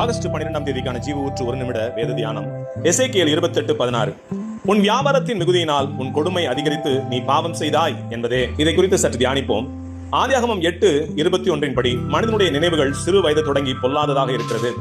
August பன்னிரெண்டாம் தேதிக்கான ஜீவ ஊற்று ஒரு நிமிட வேத தியானம். எசேக்கியல் இருபத்தெட்டு பதினாறு. உன் வியாபாரத்தின் மிகுதியினால் உன் கொடுமை அதிகரித்து நீ பாவம் செய்தாய் என்பதே. இதை குறித்து சற்று தியானிப்போம். ஆதியாகமம் எட்டு இருபத்தி ஒன்றின் படி மனிதனுடைய நினைவுகள் சிறு வயது தொடங்கி பொல்லாததாக இருக்கிறது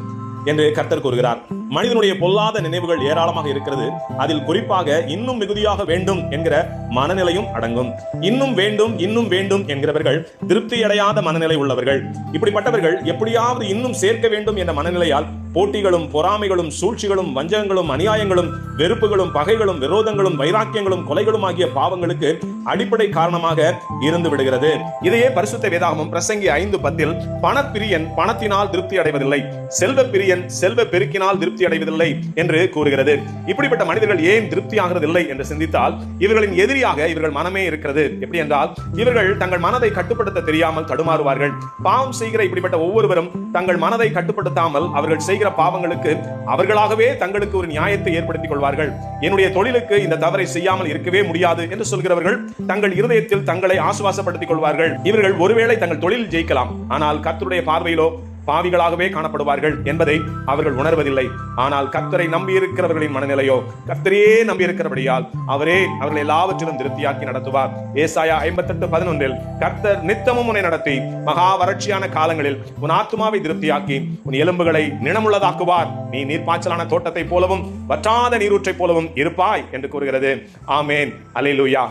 என்று கர்த்தர் கூறுகிறார். மனிதனுடைய பொல்லாத நினைவுகள் ஏராளமாக இருக்கிறது. அதில் குறிப்பாக இன்னும் மிகுதியாக வேண்டும் என்கிற மனநிலையும் அடங்கும். இன்னும் வேண்டும் இன்னும் வேண்டும் என்கிறவர்கள் திருப்தி அடையாத மனநிலை உள்ளவர்கள். இப்படிப்பட்டவர்கள் எப்படியாவது இன்னும் சேர்க்க வேண்டும் என்ற மனநிலையால் போட்டிகளும் பொறாமைகளும் சூழ்ச்சிகளும் வஞ்சகங்களும் அநியாயங்களும் வெறுப்புகளும் பகைகளும் விரோதங்களும் வைராக்கியங்களும் கொலைகளும் ஆகிய பாவங்களுக்கு அடிப்படை காரணமாக இருந்து விடுகிறது. இதையே பரிசுத்த வேதாகமம் பிரசங்கி ஐந்து பத்தில் பணப்பிரியன் பணத்தினால் திருப்தி அடைவதில்லை செல்வ பிரியன் செல்வ பெருக்கினால் திருப்தி அடைவதில்லை என்று கூறுகிறது. இப்படிப்பட்ட மனிதர்கள் ஏன் திருப்தி ஆகிறதில்லை என்று சிந்தித்தால் இவர்களின் எதிரி எதிரியாக இவர்கள் மனமே இருக்கிறது. எப்படி என்றால் இவர்கள் தங்கள் மனதை கட்டுப்படுத்த தெரியாமல் தடுமாறுவார்கள். பாவம் செய்கிற இப்படிப்பட்ட ஒவ்வொருவரும் தங்கள் மனதை கட்டுப்படுத்தாமல் அவர்கள் செய்கிற பாவங்களுக்கு அவர்களாகவே தங்களுக்கு ஒரு நியாயத்தை ஏற்படுத்திக் கொள்வார்கள். என்னுடைய தொழிலுக்கு இந்த தவறை செய்யாமல் இருக்கவே முடியாது என்று சொல்கிறவர்கள் தங்கள் இருதயத்தில் தங்களை ஆசுவாசப்படுத்திக் கொள்வார்கள். இவர்கள் ஒருவேளை தங்கள் தொழில் ஜெயிக்கலாம். ஆனால் கர்த்தருடைய பார்வையிலோ பாவிகளாகவே காணப்படுவார்கள் என்பதை அவர்கள் உணர்வதில்லை. ஆனால் கர்த்தரை நம்பியிருக்கிறவர்களின் மனநிலையோ கர்த்தரையே நம்பியிருக்கிறபடியால் அவரே அவர்கள் எல்லாவற்றிலும் திருப்தியாக்கி நடத்துவார். ஏசாயா ஐம்பத்தெட்டு பதினொன்றில் கர்த்தர் நித்தமும் உன்னை நடத்தி மகா வறட்சியான காலங்களில் உன் ஆத்மாவை திருப்தியாக்கி உன் எலும்புகளை நினமுள்ளதாக்குவார் நீ நீர்ப்பாய்ச்சலான தோட்டத்தைப் போலவும் வற்றாத நீரூற்றைப் போலவும் இருப்பாய் என்று கூறுகிறது. ஆமேன். அல்லேலூயா